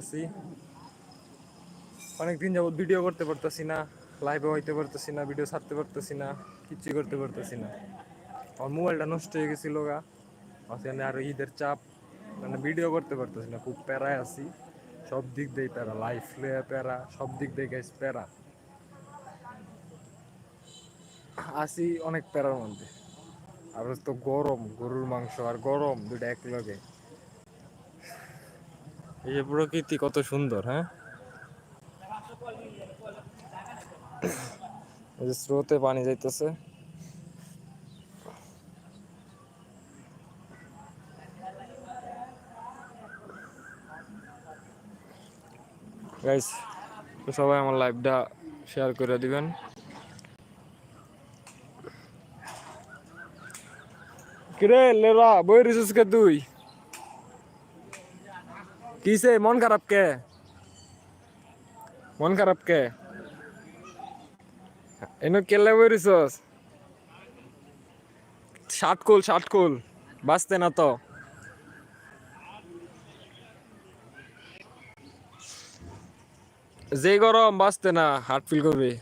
আছি। অনেকদিন যাবত ভিডিও করতে পারতেছি না লাইভে হইতে পারতেছি না ভিডিও ছাড়তে পারতেছি না কিচ্ছুই করতে পারতেছি না। আমার মোবাইলটা নষ্ট হয়ে গেছিল গা। মাঝখানে আরও ঈদের চাপ মানে ভিডিও করতে পারতেছি না, খুব প্যারায় আছি। সব দিক দিয়ে প্যারা লাইফ প্যারা, সব দিক দিয়ে গেছে প্যারা। আছি অনেক প্যারার মধ্যে। আর তো গরম, গরুর মাংস আর গরম দুইটা এক লগে এই যে প্রকৃতি কত সুন্দর হ্যাঁ? এই যে স্রোতে পানি যাইতেছে। গাইস সবাই আমার লাইভটা শেয়ার করে দিবেন। কিরে লেরা বই রিসুস কে তুই? কিসে? মন খারাপ কে? মন খারাপ কে? এনো কেলে বই রিসুস শার্ট কুল শার্ট কুল বাঁচতে না তো। যে গরম, বাঁচতে না, হার্ট ফিল করবি।